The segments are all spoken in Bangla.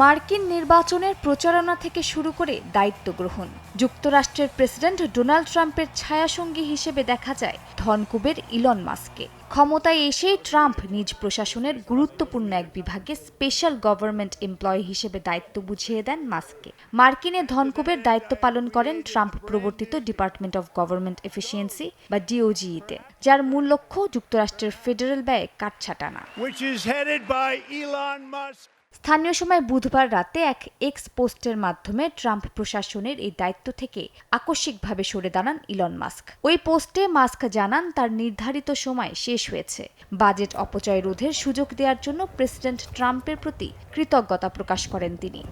মার্কিন নির্বাচনের প্রচারণা থেকে শুরু করে দায়িত্ব গ্রহণ। যুক্তরাষ্ট্রের প্রেসিডেন্ট ডোনাল্ড ট্রাম্পের ছায়াসঙ্গী হিসেবে দেখা যায় ধনকুবের ইলন মাস্ককে। ক্ষমতায় এসেই ট্রাম্প নিজ প্রশাসনের গুরুত্বপূর্ণ এক বিভাগে স্পেশাল গভর্নমেন্ট এমপ্লয়ি হিসেবে দায়িত্ব বুঝিয়ে দেন মাস্ককে। মার্কিনে ধনকুবের দায়িত্ব পালন করেন ট্রাম্প প্রবর্তিত ডিপার্টমেন্ট অফ গভর্নমেন্ট এফিসিয়েন্সি বা ডিওজিইতে, যার মূল লক্ষ্য যুক্তরাষ্ট্রের ফেডারেল ব্যয়ে কাটছাটা স্থানীয় সময় বুধবার রাতে এক এক্স পোস্টের মাধ্যমে ট্রাম্প প্রশাসনের এই দায়িত্ব থেকে আকস্মিকভাবে সরে দাঁড়ান ইলন মাস্ক। ওই পোস্টে মাস্ক জানান, তার নির্ধারিত সময় শেষ হয়েছে। বাজেট অপচয় রোধের সুযোগ দেওয়ার জন্য প্রেসিডেন্ট ট্রাম্পের প্রতি কৃতজ্ঞতা প্রকাশ করেন তিনি।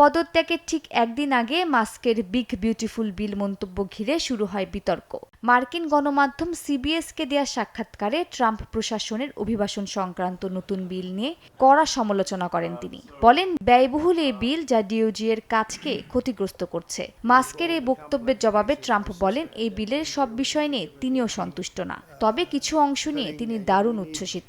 পদত্যাগের ঠিক একদিন আগে মাস্কের বিগ বিউটিফুল বিল মন্তব্য ঘিরে শুরু হয় বিতর্ক। মার্কিন গণমাধ্যম সিবিএসকে দেয়া সাক্ষাৎকারে ট্রাম্প প্রশাসনের অভিবাসন সংক্রান্ত নতুন বিল নিয়ে কড়া সমালোচনা করেন তিনি। বলেন, ব্যয়বহুল এই বিল যা ডিওজি এর কাজকে ক্ষতিগ্রস্ত করছে। মাস্কের এই বক্তব্যের জবাবে ট্রাম্প বলেন, এই বিলের সব বিষয় নিয়ে তিনিও সন্তুষ্ট না। তবে কিছু অংশ নিয়ে তিনি দারুণ উচ্ছ্বসিত।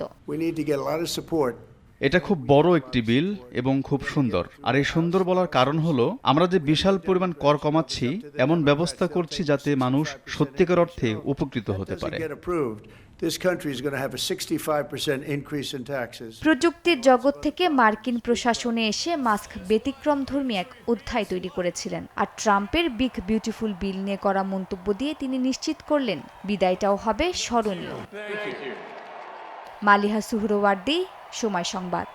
এটা খুব বড় একটি বিল এবং খুব সুন্দর। আর এই সুন্দর বলার কারণ হলো আমরা যে বিশাল পরিমাণ কর কমাচ্ছি এমন ব্যবস্থা করছি যাতে মানুষ সত্যিকার অর্থে উপকৃত হতে পারে। Get approved, this country is going to have a 65% increase in taxes. প্রযুক্তির জগৎ থেকে মার্কিন প্রশাসনে এসে মাস্ক ব্যতিক্রমধর্মী এক অধ্যায় তৈরি করেছিলেন। আর ট্রাম্পের বিগ বিউটিফুল বিল নিয়ে করা মন্তব্য দিয়ে তিনি নিশ্চিত করলেন বিদায়টাও হবে স্মরণীয়। মালিহা সুহরওয়ার্দি সময় সংবাদ